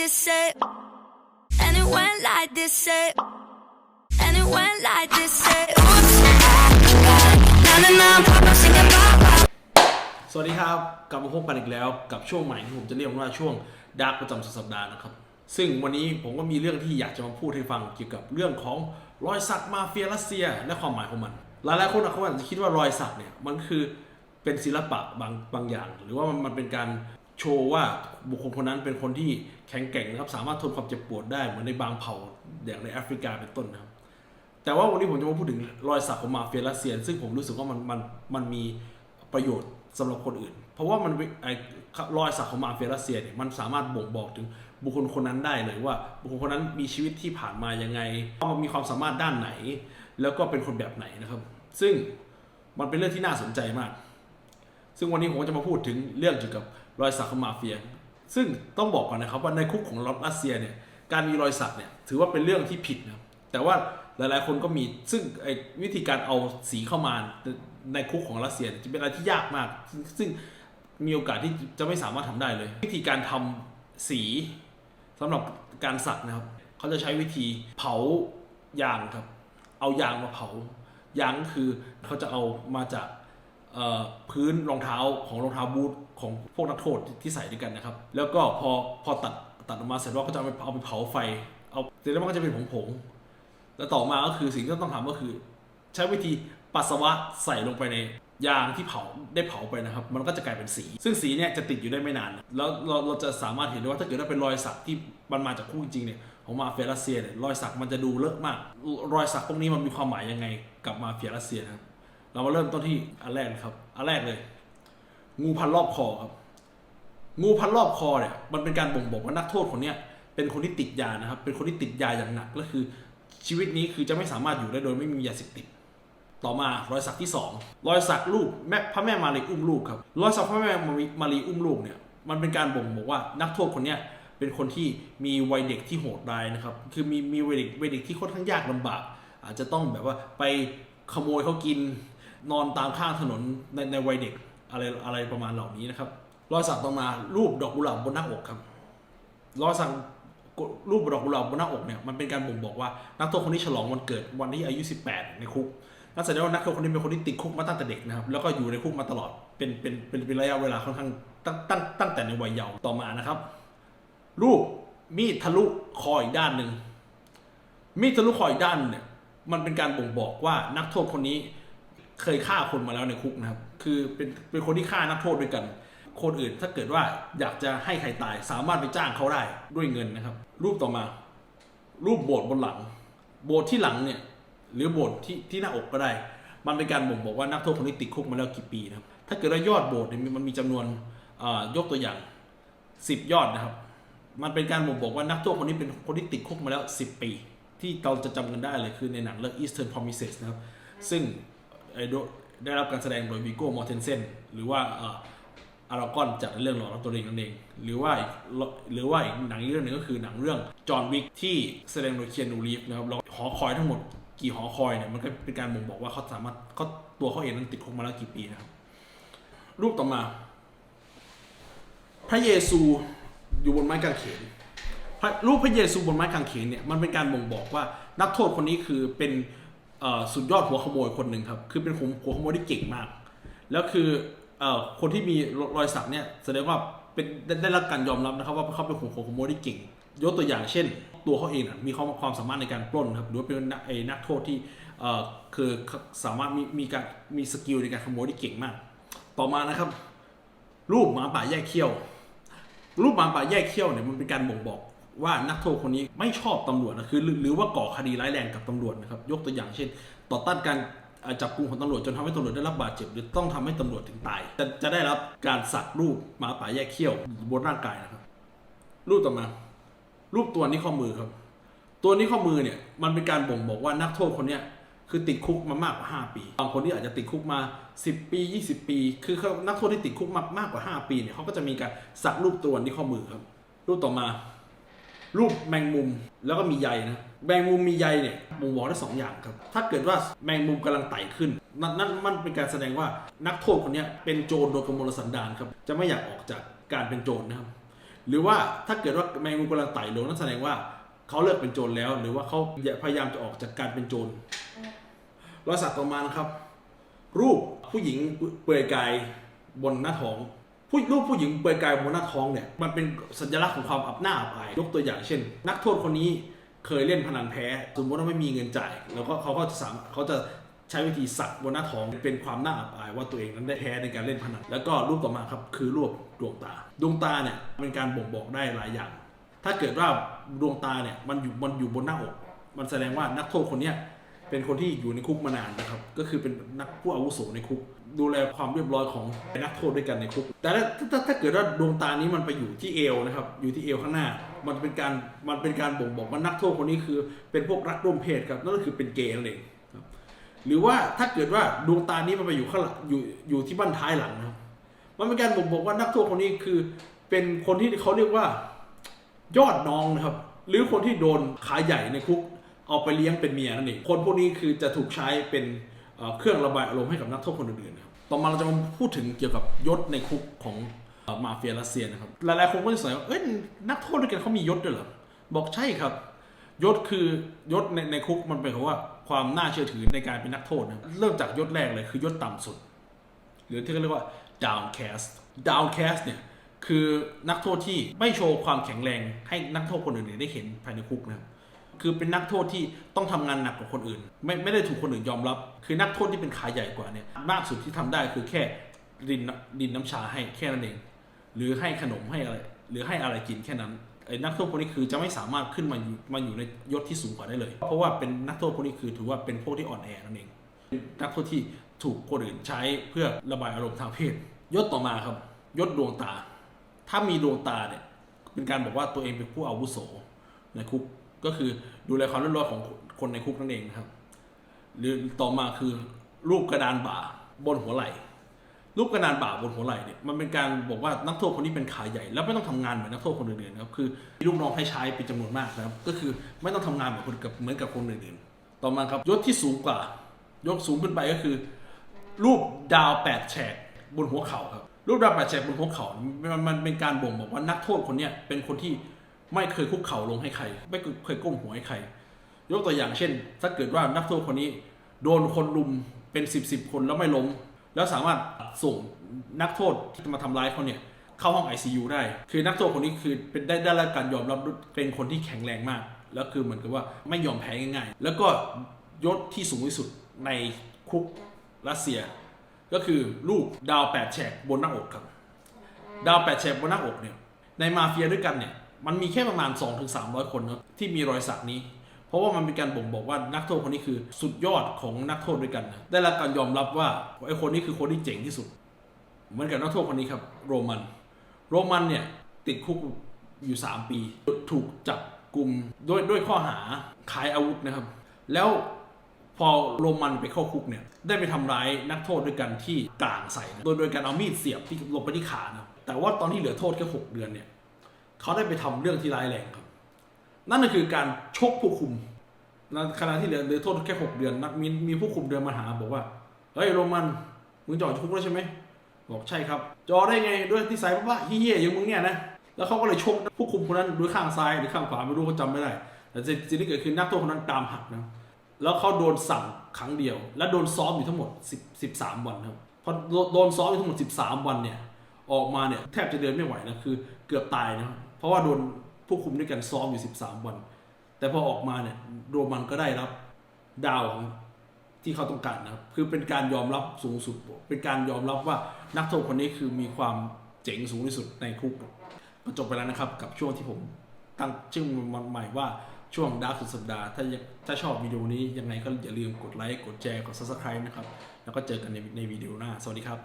this, say. And it went like this, say. And it went like this, say. Oops, na na na, pop up, singing bye bye. สวัสดีครับ กลับมาพบกันอีกแล้วกับช่วงใหม่ที่ผมจะเรียกว่าช่วงดาร์กประจำสัปดาห์นะครับ ซึ่งวันนี้ผมก็มีเรื่องที่อยากจะมาพูดให้ฟังเกี่ยวกับเรื่องของรอยสักมาเฟียรัสเซียและความหมายของมัน หลายๆคนอาจจะคิดว่ารอยสักเนี่ยมันคือเป็นศิลปะบางบางอย่าง หรือว่ามันเป็นการ โชว์ว่าบุคคลคนนั้นเป็นคนที่แข็งแกร่งนะครับ สามารถทนความเจ็บปวดได้เหมือนในบางเผ่าอย่างในแอฟริกาเป็นต้นนะครับ แต่ว่าวันนี้ผมจะมาพูดถึงรอยสักของมาเฟียรัสเซีย ซึ่งผมรู้สึกว่ามันมันมันมีประโยชน์สำหรับคนอื่น เพราะว่ามันไอรอยสักของมาเฟียรัสเซียเนี่ยมันสามารถบ่งบอกถึงบุคคลคนนั้นได้เลยว่า บุคคลคนนั้นมีชีวิตที่ผ่านมายังไงมันมีความสามารถด้านไหน แล้วก็เป็นคนแบบไหนนะครับ ซึ่งมันเป็นเรื่องที่น่าสนใจมาก ซึ่งวันนี้ผมจะมาพูดถึงเรื่องเกี่ยวกับ รอยสักของมาเฟีย ซึ่งต้องบอกก่อนนะครับว่าในคุกของรัสเซียเนี่ยการมีรอยสักเนี่ยถือว่าเป็นเรื่องที่ผิดนะแต่ว่าหลายๆคนก็มีซึ่งวิธีการเอาสีเข้ามาในคุกของรัสเซียจะเป็นอะไรที่ยากมาก ซึ่งมีโอกาสที่จะไม่สามารถทำได้เลย วิธีการทำสีสำหรับการสักนะครับ เขาจะใช้วิธีเผายางครับ เอายางมาเผายางคือเขาจะเอามาจาก พื้นรองเท้าของรองเท้าบูทของพวกนักโทษที่ใส่ด้วยกันนะครับ แล้วก็พอพอตัดตัดออกมาเสร็จว่าก็จะเอาไปเอาไปเผาไฟ เอาเสร็จแล้วมันก็จะเป็นผงผงๆแล้วต่อมาก็คือสิ่งที่ต้องทำก็คือ ใช้วิธีปัสสาวะใส่ลงไปในยางที่เผาได้เผาไปนะครับ มันก็จะกลายเป็นสี ซึ่งสีเนี่ยจะติดอยู่ได้ไม่นาน แล้วเราเราจะสามารถเห็นได้ว่าถ้าเกิดว่าเป็นรอยสักที่มันมาจากคุกจริงๆเนี่ยของมาเฟียรัสเซียเนี่ยรอยสักมันจะดูเลอะมาก รอยสักพวกนี้มันมีความหมายยังไงกับมาเฟียรัสเซียนะครับ เรามาเริ่มต้นที่อันแรกครับ อันแรกเลย งูพันรอบคอครับ งูพันรอบคอเนี่ย มันเป็นการบ่งบอกว่านักโทษคนเนี้ยเป็นคนที่ติดยานะครับ เป็นคนที่ติดยาอย่างหนักก็คือ ชีวิตนี้คือจะไม่สามารถอยู่ได้โดยไม่มียาเสพติด ต่อมารอยสักที่สองรอยสักรูปแม่พระแม่มารีอุ้มลูกครับ รอยสักพระแม่มารีอุ้มลูกเนี่ย มันเป็นการบ่งบอกว่านักโทษคนเนี้ยเป็นคนที่มีวัยเด็กที่โหดร้ายนะครับ คือมีมีวัยเด็กวัยเด็กที่ค่อนข้างยากลำบาก อาจจะต้องแบบว่าไปขโมยเขากิน นอนตามข้างถนนในในวัยเด็กอะไรอะไรประมาณเหล่านี้นะครับ รอยสักต่อมารูปดอกกุหลาบบนหน้าอกครับ รอยสักรูปดอกกุหลาบบนหน้าอกเนี่ยมันเป็นการบ่งบอกว่านักโทษคนนี้ฉลองวันเกิดวันที่อายุ 18 ในคุกนั่นแสดงว่านักโทษคนนี้เป็นคนที่ติดคุกมาตั้งแต่เด็กนะครับ แล้วก็อยู่ในคุกมาตลอดเป็นเป็นเป็นเป็นระยะเวลาค่อนข้างตั้งตั้งตั้งแต่ในวัยเยาว์ต่อมานะครับ รูปมีดทะลุคออีกด้านหนึ่งมีดทะลุคออีกด้านเนี่ยมันเป็นการบ่งบอกว่านักโทษคนนี้ เคยฆ่าคนมาแล้วในคุกนะครับ คือเป็นเป็นคนที่ฆ่านักโทษด้วยกัน คนอื่นถ้าเกิดว่าอยากจะให้ใครตายสามารถไปจ้างเขาได้ด้วยเงินนะครับ รูปต่อมา รูปโบสถ์บนหลัง โบสถ์ที่หลังเนี่ยหรือโบสถ์ที่ที่หน้าอกก็ได้ มันเป็นการบ่งบอกว่านักโทษคนนี้ติดคุกมาแล้วกี่ปีนะครับ ถ้าเกิดว่ายอดโบสถ์เนี่ยมันมีจำนวนยกตัวอย่าง 10 ยอดนะครับ มันเป็นการบ่งบอกว่านักโทษคนนี้เป็นคนที่ติดคุกมาแล้ว 10 ปี ที่เราจะจำกันได้เลยคือในหนังเรื่อง Eastern Promises นะครับ ซึ่ง ได้รับการแสดงโดยวิโก้มอร์เทนเซนหรือว่าอารากอนจากเรื่องหลอร์ตัวเองนั่นเอง หรือว่าหรือว่าอีกหนังอีกเรื่องหนึ่งก็คือหนังเรื่องจอห์นวิกที่แสดงโดยเคียนูรีฟนะครับเราหอคอยทั้งหมดกี่หอคอยเนี่ยมันก็เป็นการบ่งบอกว่าเขาสามารถเขาตัวเขาเองนั้นติดคุกมาแล้วกี่ปีนะครับ รูปต่อมา พระเยซูอยู่บนไม้กางเขนรูปพระเยซูบนไม้กางเขนเนี่ยมันเป็นการบ่งบอกว่านักโทษคนนี้คือเป็น สุดยอดหัวขโมยคนหนึ่งครับ คือเป็นหัวขโมยที่เก่งมาก แล้วคือคนที่มีรอยสักเนี่ยแสดงว่าเป็นได้รับการยอมรับนะครับว่าเขาเป็นหัวขโมยที่เก่ง ยกตัวอย่างเช่น ตัวเขาเองมีความความสามารถในการปล้นครับหรือว่าเป็นนักนักโทษที่คือสามารถมีมีการมีสกิลในการขโมยที่เก่งมาก ต่อมานะครับ รูปหมาป่าแยกเขี้ยว รูปหมาป่าแยกเขี้ยวเนี่ยมันเป็นการบ่งบอก ว่านักโทษคนนี้ไม่ชอบตำรวจนะคือหรือว่าก่อคดีร้ายแรงกับตำรวจนะครับยกตัวอย่างเช่น ต่อต้านการจับกุมของตำรวจจนทำให้ตำรวจได้รับบาดเจ็บ หรือต้องทำให้ตำรวจถึงตายจะจะได้รับการสักรูปหมาป่าแยกเขี้ยวบนร่างกายนะครับรูปต่อมา รูปตัวนี้ข้อมือครับ ตัวนี้ข้อมือเนี่ยมันเป็นการบ่งบอกว่านักโทษคนเนี้ยคือติดคุกมามากกว่า 5 ปี บางคนที่อาจจะติดคุกมา 10 ปี 20 ปี คือนักโทษที่ติดคุกมามากกว่า 5 ปีเนี่ยเขาก็จะมีการสักรูปตัวนี้ข้อมือครับ รูปต่อมา รูปแมงมุมแล้วก็มีใยนะแมงมุมมีใยเนี่ยบ่งบอกได้สองอย่างครับ ถ้าเกิดว่าแมงมุมกำลังไต่ขึ้น นั่นนั่นมันเป็นการแสดงว่านักโทษคนนี้เป็นโจรโดยกำมลสันดานครับ จะไม่อยากออกจากการเป็นโจรนะครับ หรือว่าถ้าเกิดว่าแมงมุมกำลังไต่ลงนั่นแสดงว่าเขาเลิกเป็นโจรแล้ว หรือว่าเขาพยายามจะออกจากการเป็นโจรรอยสักต่อมานะครับ รูปผู้หญิงเปลือยกายบนหน้าท้อง ผู้รูปผู้หญิงเปลือยกายบนหน้าท้องเนี่ยมันเป็นสัญลักษณ์ของความอับหน้าอับอายยกตัวอย่างเช่น นักโทษคนนี้เคยเล่นพนันแพ้สมมติว่าไม่มีเงินจ่าย แล้วก็เขาก็จะสามเขาจะใช้วิธีสักบนหน้าท้องเป็นความน่าอับอายว่าตัวเองนั้นได้แพ้ในการเล่นพนันแล้วก็รูปต่อมาครับคือรูปดวงตา ดวงตาเนี่ยเป็นการบ่งบอกได้หลายอย่าง ถ้าเกิดว่าดวงตาเนี่ยมันอยู่มันอยู่บนหน้าอก มันแสดงว่านักโทษคนเนี้ย เป็นคนที่อยู่ในคุกมานานนะครับ ก็คือเป็นนักผู้อาวุโสในคุก ดูแลความเรียบร้อยของนักโทษด้วยกันในคุก แต่ถ้าถ้าถ้าเกิดว่าดวงตานี้มันไปอยู่ที่เอวนะครับ อยู่ที่เอวข้างหน้า มันเป็นการมันเป็นการบ่งบอกว่านักโทษคนนี้คือ เป็นพวกรักร่วมเพศครับนั่นก็คือเป็นเกย์นั่นเองครับหรือว่าถ้าเกิดว่าดวงตานี้มันไปอยู่ข้างหลังอยู่อยู่ที่บั้นท้ายหลังนะครับมันเป็นการบ่งบอกว่านักโทษคนนี้คือ เป็นคนที่เขาเรียกว่า ยอดน้องนะครับ หรือคนที่โดนขาใหญ่ในคุก เอาไปเลี้ยงเป็นเมียนั่นเองคนพวกนี้คือจะถูกใช้เป็นเครื่องระบายอารมณ์ให้กับนักโทษคนอื่นๆครับต่อมาเราจะมาพูดถึงเกี่ยวกับยศในคุกของมาเฟียรัสเซียนะครับหลายๆคนก็จะสงสัยว่าเอ้ยนักโทษด้วยกันเขามียศด้วยเหรอบอกใช่ครับยศคือยศในในคุกมันเป็นคำว่าความน่าเชื่อถือในการเป็นนักโทษนะรเริ่มจากยศแรกเลยคือยศต่ำสุด หรือที่เขาเรียกว่า downcast downcast เนี่ยคือนักโทษที่ไม่โชว์ความแข็งแรงให้นักโทษคนอื่นๆได้เห็นภายในคุกนะครับ คือเป็นนักโทษที่ต้องทำงานหนักกว่าคนอื่น ไม่ไม่ได้ถูกคนอื่นยอมรับ คือนักโทษที่เป็นขาใหญ่กว่าเนี่ยมากสุดที่ทำได้คือแค่ดินดินน้ำชาให้แค่นั้นเอง หรือให้ขนมให้อะไรหรือให้อะไรกินแค่นั้นไอ้นักโทษพวกนี้คือจะไม่สามารถขึ้นมาอยู่มาอยู่ในยศที่สูงกว่าได้เลย เพราะว่าเป็นนักโทษพวกนี้คือถือว่าเป็นพวกที่อ่อนแอนั่นเอง นักโทษที่ถูกคนอื่นใช้เพื่อระบายอารมณ์ทางเพศ ยศต่อมาครับ ยศดวงตา ถ้ามีดวงตาเนี่ยเป็นการบอกว่าตัวเองเป็นผู้อาวุโสในคุก ก็คือดูแลความเรียบร้อยของคนในคุกนั่นเองนะครับ หรือต่อมาคือรูปกระดานบ่าบนหัวไหล่รูปกระดานบ่าบนหัวไหล่เนี่ยมันเป็นการบอกว่านักโทษคนนี้เป็นขาใหญ่ แล้วไม่ต้องทำงานเหมือนนักโทษคนอื่นๆนะครับคือมีลูกน้องให้ใช้เป็นจำนวนมากนะครับ ก็คือไม่ต้องทำงานเหมือนคนกับเหมือนกับคนอื่นๆต่อมาครับยศที่สูงกว่ายศสูงขึ้นไปก็คือ รูปดาวแปดแฉกบนหัวเข่าครับรูปดาวแปดแฉกบนหัวเข่ามันมันเป็นการบ่งบอกว่านักโทษคนนี้เป็นคนที่ ไม่เคยคุกเข่าลงให้ใคร ไม่เคยก้มหัวให้ใคร ยกตัวอย่างเช่น ถ้าเกิดว่านักโทษคนนี้ โดนคนลุมเป็นสิบสิบคนแล้วไม่ล้มแล้วสามารถส่งนักโทษที่มาทำร้ายเขาเนี่ยเข้าห้อง ICU ได้ คือนักโทษคนนี้คือเป็นได้ได้รับการยอมรับเป็นคนที่แข็งแรงมาก แล้วคือเหมือนกับว่าไม่ยอมแพ้ง่ายๆ แล้วก็ยศที่สูงที่สุดในคุกรัสเซีย ก็คือลูกดาวแปดแฉกบนหน้าอกครับ ดาวแปดแฉกบนหน้าอกเนี่ยในมาเฟียด้วยกันเนี่ย มันมีแค่ประมาณ 2-300ถึงคนเนอะที่มีรอยสักนี้ เพราะว่ามันเป็นการบ่งบอกว่านักโทษคนนี้คือสุดยอดของนักโทษด้วยกันนะได้รับการยอมรับว่าไอ้คนนี้คือคนที่เจ๋งที่สุด เหมือนกับนักโทษคนนี้ครับโรมัน โรมันเนี่ยติดคุกอยู่ 3 ปี ถูกจับกลุ่มด้วยด้วยข้อหาขายอาวุธนะครับ แล้วพอโรมันไปเข้าคุกเนี่ยได้ไปทำร้ายนักโทษด้วยกันที่กลางใส่โดยโดยการเอามีดเสียบที่ลงไปที่ขานะแต่ว่าตอนที่เหลือโทษแค่หกเดือนเนี่ย เขาได้ไปทำเรื่องที่ร้ายแรงครับ นั่นก็คือการชกผู้คุมในขณะที่เหลือเหลือโทษแค่หกเดือนนักมีมีผู้คุมเดินมาหาบอกว่าเฮ้ยโรมันมึงจะออกจากคุกแล้วใช่ไหมบอกใช่ครับจ่อได้ไงด้วยที่สายบ้าเฮี้ยๆอย่างมึงเนี่ยนะแล้วเขาก็เลยชกผู้คุมคนนั้นด้วยข้างซ้ายหรือข้างขวาไม่รู้เขาจำไม่ได้แต่สิ่งที่เกิดขึ้นนักโทษคนนั้นตามหักนะแล้วเขาโดนสั่งครั้งเดียว และโดนซ้อมอยู่ทั้งหมด 10 13 วันครับพอโดนซ้อมอยู่ทั้งหมด 13 วันเนี่ยออกมาเนี่ยแทบจะเดินไม่ไหวนะคือเกือบตายนะครับ เพราะว่าโดนผู้คุมด้วยกันซ้อมอยู่ 13 วัน แต่พอออกมาเนี่ยโรมันก็ได้รับดาวของที่เขาต้องการนะครับคือเป็นการยอมรับสูงสุด เป็นการยอมรับว่านักโทษคนนี้คือมีความเจ๋งสูงที่สุดในคุกก็จบไปแล้วนะครับกับช่วงที่ผมตั้งชื่อมันใหม่ว่าช่วงดาร์กสุดสัปดาห์ ถ้าถ้าชอบวิดีโอนี้ยังไงก็อย่าลืมกดไลค์ กดแชร์ กด subscribe นะครับ แล้วก็เจอกันในในวิดีโอหน้า สวัสดีครับ